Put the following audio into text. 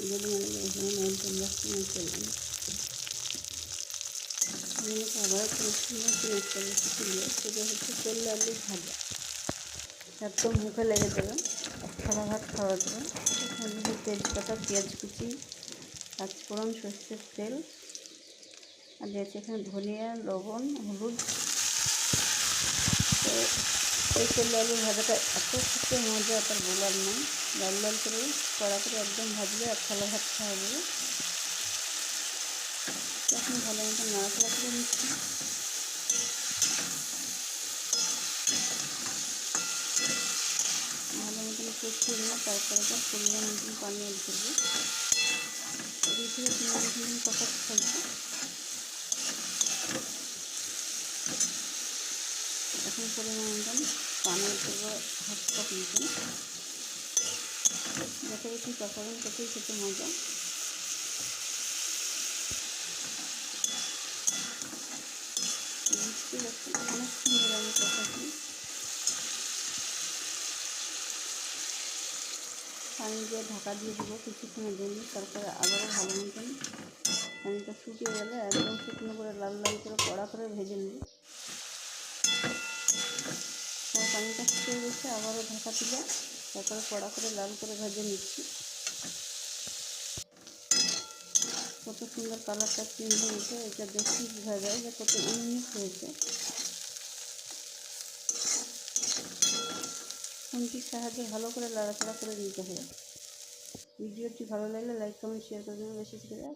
যদি মনে সেটা হচ্ছে করলে আলু ভাজা একদম মুখে লেগে যাবে সাদা ভাত খাওয়া যাবে এখানে তেজপাতা পেঁয়াজ কুচি পাঁচফোড়ন সর্ষের তেল আর দিয়েছে এখানে ধনিয়া লবণ হলুদ এই করলে আলু ভাজাটা এত খেতে মজা তার বলার নয় লাল লাল করে কড়া করে একদম ভাজলে আর থালা ভাত খাওয়া যাবে এখন ভালো মতো নাড়াচাড়া করে নিচ্ছি। ভালো মতন কষিয়ে নিয়ে তারপরে তার পরিমাণ মতন পানি অ্যাড করব। মিনিট কষাতে এখন পরিমাণ মতন পানি করব হাফ কাপ মতন। বেশি কষাবেন ততই খেতে মজা অনেকক্ষণ ধরে আমি কষাচ্ছি পানি দিয়ে ঢাকা দিয়ে দেবো কিছুক্ষণের জন্য, তারপরে আবারও ভালো মতন পানিটা শুকিয়ে গেলে একদম শুকনো করে লাল লাল করে কড়া করে ভেজে নেব তার পানিটা শুকিয়ে গেছে আবারও ঢাকা তুলে তারপরে কড়া করে লাল করে ভেজে নিচ্ছি। কত সুন্দর কালারটা চেঞ্জ হয়েছে, এটা দেখি বোঝা যায় যে কত ইউনিক হয়েছে। খুন্তির সাহায্যে ভালো করে লাড়াচাড়া করে নিতে হবে। ভিডিওটি ভালো লাগলে লাইক কমেন্ট শেয়ার করে দেবেন। বেশি করে